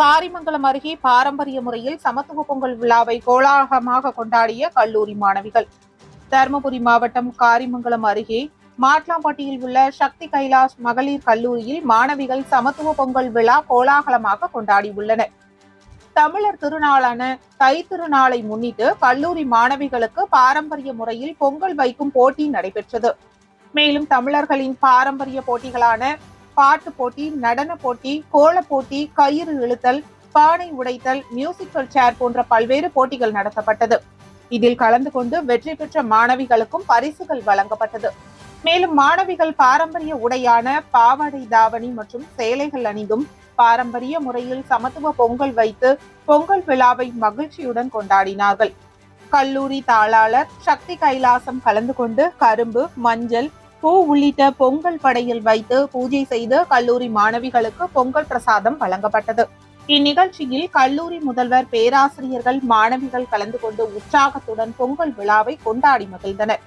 காரிமங்கலம் அருகே பாரம்பரிய முறையில் சமத்துவ பொங்கல் விழாவை கோலாகலமாக கொண்டாடிய கல்லூரி மாணவிகள். தருமபுரி மாவட்டம் காரிமங்கலம் அருகே மாட்லாம்பட்டியில் உள்ள சக்தி கைலாஷ் மகளிர் கல்லூரியில் மாணவிகள் சமத்துவ பொங்கல் விழா கோலாகலமாக கொண்டாடியுள்ளனர் தமிழர் திருநாளான தை திருநாளை முன்னிட்டு கல்லூரி மாணவிகளுக்கு பாரம்பரிய முறையில் பொங்கல் வைக்கும் போட்டி நடைபெற்றது. மேலும் தமிழர்களின் பாரம்பரிய போட்டிகளான பாட்டு போட்டி நடன போட்டி கோலப் போட்டி கயிறு இழுத்தல் பானை உடைத்தல் மியூசிக்கல் சேர் போன்ற பல்வேறு போட்டிகள் நடத்தப்பட்டது. இதில் கலந்து கொண்டு வெற்றி பெற்ற மாணவிகளுக்கும் பரிசுகள் வழங்கப்பட்டது. மேலும் மாணவிகள் பாரம்பரிய உடையான பாவாடை தாவணி மற்றும் சேலைகள் அணிந்தும் பாரம்பரிய முறையில் சமத்துவ பொங்கல் வைத்து பொங்கல் விழாவை மகிழ்ச்சியுடன் கொண்டாடினார்கள். கல்லூரி தாளாளர் சக்தி கைலாசம் கலந்து கொண்டு கரும்பு மஞ்சள் பூ உள்ளிட்ட பொங்கல் படையில் வைத்து பூஜை செய்து கல்லூரி மாணவிகளுக்கு பொங்கல் பிரசாதம் வழங்கப்பட்டது. இந்நிகழ்ச்சியில் கல்லூரி முதல்வர் பேராசிரியர்கள் மாணவிகள் கலந்து கொண்டு உற்சாகத்துடன் பொங்கல் விழாவை கொண்டாடி மகிழ்ந்தனர்.